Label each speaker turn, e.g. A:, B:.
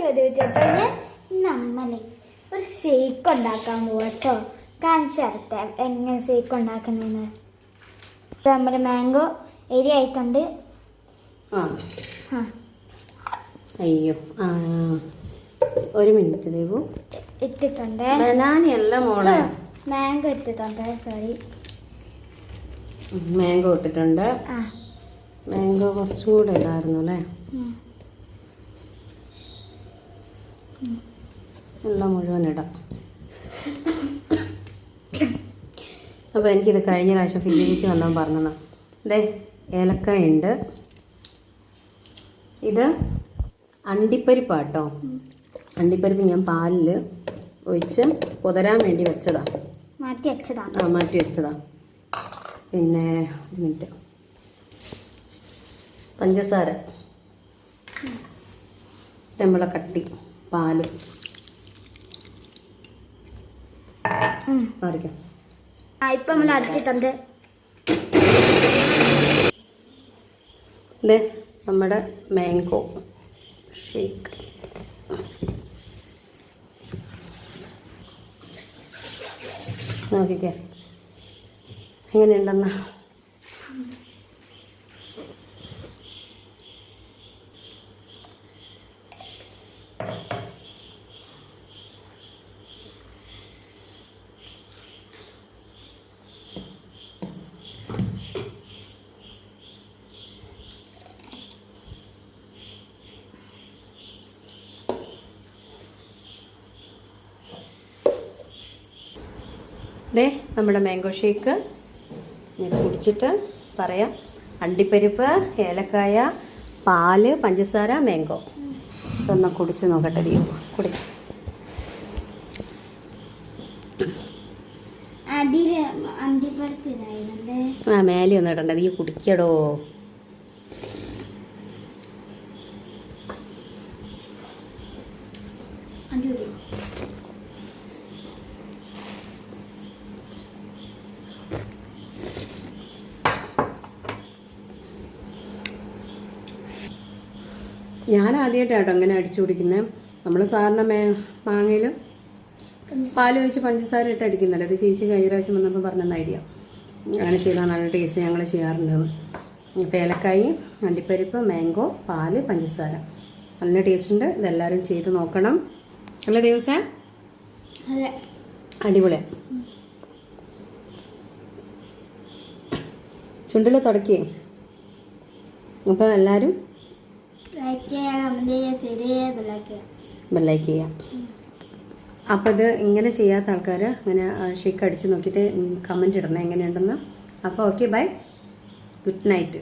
A: ചേട്ടാ ഞാൻ നമ്മളെ ഒരു ഷേക്ക് ഉണ്ടാക്കാൻ പോകട്ടോ കേട്ടോ കാണിച്ചു തരട്ടെ എങ്ങനെ ഷേക്ക് ഉണ്ടാക്കുന്നതെന്ന് നമ്മുടെ മാംഗോ എരി ആയിട്ടുണ്ട്.
B: ആ. അയ്യോ. ഒരു മിനിറ്റ് ദേവു.
A: ഇട്ടിട്ടുണ്ട്.
B: ബനാനയല്ല മോളെ.
A: മാംഗോ ഇട്ടിട്ടുണ്ട്. സോറി
B: മാംഗോ ഇട്ടിട്ടുണ്ട്. മാംഗോ കുറച്ചും കൂടെ ഇടായിരുന്നു അല്ലേ? എല്ലാം മുഴുവൻ ഇടാം. അപ്പോൾ എനിക്കിത് കഴിഞ്ഞ പ്രാവശ്യം ഫില്ലിച്ച് വന്നാൽ പറഞ്ഞതാണ് ഇതേ ഏലക്കായ ഉണ്ട് ഇത് അണ്ടിപ്പരിപ്പാട്ടോ. അണ്ടിപ്പരിപ്പ് ഞാൻ പാലിൽ ഒഴിച്ച് പുതരാൻ വേണ്ടി വെച്ചതാ.
A: മാറ്റി വെച്ചതാണ്
B: ആ മാറ്റി വെച്ചതാ. പിന്നെ മിനിറ്റ് പഞ്ചസാര. നമ്മളെ കട്ടി.
A: പാൽ.
B: മാറിക്കാം
A: ഇപ്പം നമ്മൾ അടിച്ചിട്ടുണ്ട്
B: ഇത് നമ്മുടെ മാംഗോ ഷേക്ക്. നോക്കിക്കേ. എങ്ങനെയുണ്ടെന്ന്? ദേ നമ്മുടെ മാംഗോ ഷേക്ക് ഇത് കുടിച്ചിട്ട് പറയാം. അണ്ടിപ്പരിപ്പ് ഏലക്കായ പാൽ പഞ്ചസാര മാംഗോ ഒന്ന് കുടിച്ച് നോക്കട്ടെ ഡീ കുടി. ആ മേലെ ഒന്നും ഇടണ്ട നീ കുടിക്കടോ.
A: അടിപൊളി.
B: ഞാൻ ആദ്യമായിട്ടാട്ടോ അങ്ങനെ അടിച്ചു കുടിക്കുന്നത് നമ്മൾ സാറിന് മേ മാങ്ങയിൽ പാൽ ഒഴിച്ച് പഞ്ചസാര ഇട്ട് അടിക്കുന്നല്ലോ? അത് ചേച്ചി കഴിഞ്ഞ പ്രാവശ്യം വന്നപ്പോൾ പറഞ്ഞ ഐഡിയ. അങ്ങനെ ചെയ്താൽ നല്ല ടേസ്റ്റ് ഞങ്ങൾ ചെയ്യാറുണ്ട് പേലക്കായി അണ്ടിപ്പരിപ്പ് മാംഗോ പാൽ പഞ്ചസാര. നല്ല ടേസ്റ്റ് ഉണ്ട്. ഇതെല്ലാവരും ചെയ്ത് നോക്കണം. അല്ല ദിവസം
A: അതെ.
B: അടിപൊളിയാണ് ചുണ്ടിൽ തുടക്കിയേ. അപ്പോൾ എല്ലാവരും
A: ബെല്ലൈക്ക്
B: ചെയ്യാം അപ്പോൾ ഇത് ഇങ്ങനെ ചെയ്യാത്ത ആൾക്കാർ ഇങ്ങനെ ഷേക്ക് അടിച്ച് നോക്കിയിട്ട് കമന്റ് ഇടണം എങ്ങനെയുണ്ടെന്ന്. അപ്പോൾ ഓക്കെ ബൈ ഗുഡ് നൈറ്റ്